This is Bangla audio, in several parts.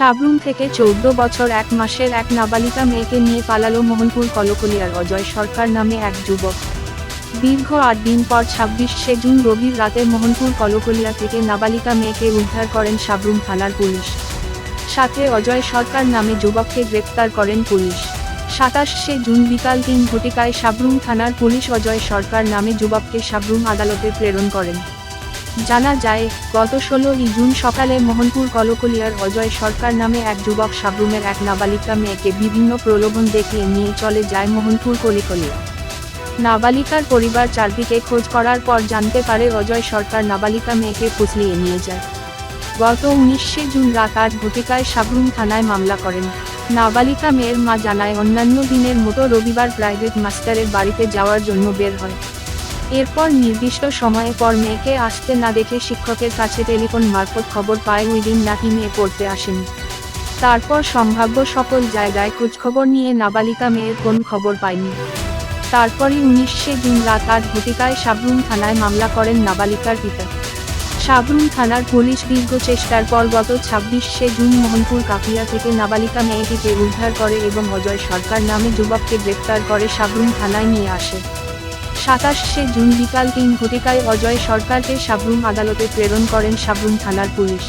সাবরুম থেকে চৌদ্দ বছর এক মাসের এক নাবালিকা মেয়েকে নিয়ে পালালো মোহনপুর কলকলিয়ার অজয় সরকার নামে এক যুবক। দীর্ঘ আট দিন পর ছাব্বিশে জুন রবির রাতে মোহনপুর কলকলিয়া থেকে নাবালিকা মেয়েকে উদ্ধার করেন সাবরুম থানার পুলিশ। সাথে অজয় সরকার নামে যুবককে গ্রেপ্তার করেন পুলিশ। সাতাশে জুন বিকাল তিন ঘটিকায় সাবরুম থানার পুলিশ অজয় সরকার নামে যুবককে সাবরুম আদালতে প্রেরণ করেন। জানা যায়, গত ষোলোই জুন সকালে মোহনপুর কলকলিয়ার অজয় সরকার নামে এক যুবক সাবরুমের এক নাবালিকা মেয়েকে বিভিন্ন প্রলোভন দেখিয়ে নিয়ে চলে যায় মোহনপুর কলিকলিয়া নাবালিকার পরিবার চারদিকে খোঁজ করার পর জানতে পারে অজয় সরকার নাবালিকা মেয়েকে ফুসলিয়ে নিয়ে যায়। গত উনিশে জুন রাত আট ঘটিকায় সাবরুম থানায় মামলা করেন। নাবালিকা মেয়ের মা জানায়, অন্যান্য দিনের মতো রবিবার প্রাইভেট মাস্টারের বাড়িতে যাওয়ার জন্য বের হয়। এরপর নির্দিষ্ট সময়ে পর মেয়েকে আসতে না দেখে শিক্ষকের কাছে টেলিফোন মারফত খবর পায় ওই দিন নাকি মেয়ে পড়তে আসেনি। তারপর সম্ভাব্য সকল জায়গায় খোঁজখবর নিয়ে নাবালিকা মেয়ের কোন খবর পায়নি। তারপরই উনিশে জুন রাত আট ঘটিকায় সাবরুম থানায় মামলা করেন নাবালিকার পিতা। সাবরুম থানার পুলিশ দীর্ঘ চেষ্টার পর গত ছাব্বিশে জুন মোহনপুর কাপিয়া থেকে নাবালিকা মেয়েটিকে উদ্ধার করে এবং অজয় সরকার নামে যুবককে গ্রেপ্তার করে সাবরুম থানায় নিয়ে আসে। সাতাশে জুন বিকাল তিন ঘটিকায় অজয় সরকারকে সাবরুম আদালতে প্রেরণ করেন সাবরুম থানার পুলিশ।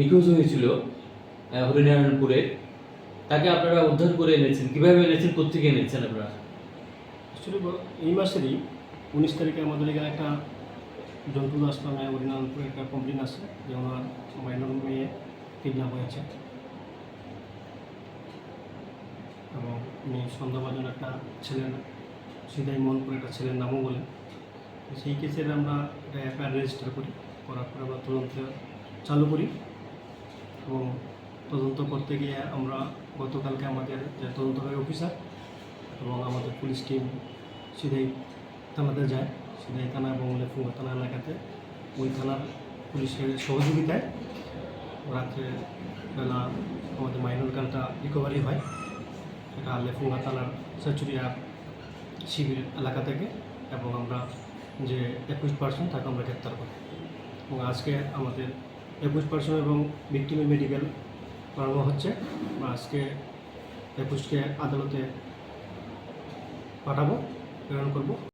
নিখোঁজ হয়েছিল হরিনারায়ণপুরে। তাকে আপনারা উদ্ধার করে এনেছেন। কীভাবে এনেছেন? কোথেকে এনেছেন আপনারা? এই মাসেরই উনিশ তারিখে আমাদের এখানে একটা জন্তু দাস নামে হরিনারায়ণপুরে একটা কমপ্লেন আসে যে ওনার মাইনর মেয়ে কিডন্যাপ হয়েছে। উনি সন্দেহভাজন একটা ছেলের সিদাই মনপুর একটা ছেলের নামও বলেন তো সেই কেসের আমরা একটা এফআইআর রেজিস্টার করি, করার পর আমরা তদন্ত চালু করি। এবং তদন্ত করতে গিয়ে আমরা গতকালকে আমাদের যে তদন্তকারী অফিসার এবং আমাদের পুলিশ টিম সিধাই থানাতে যায়। সিধাই থানা এবং লেফুঙ্গা থানা এলাকাতে। ওই থানার পুলিশের সহযোগিতায় রাত্রে বেলা আমাদের মাইনর গানটা রিকভারি হয়। এটা লেফুঙ্গা থানার সেচুরিয়া শিবির এলাকা থেকে এবং আমরা যে একুশ পার্সেন্ট তাকে আমরা গ্রেপ্তার করি। এবং আজকে আমাদের একুশ পার্সেন্ট এবং ভিক্টিমের মেডিকেল করানো হচ্ছে। আমরা আজকে একুশকে আদালতে পাঠাবো, প্রেরণ করব।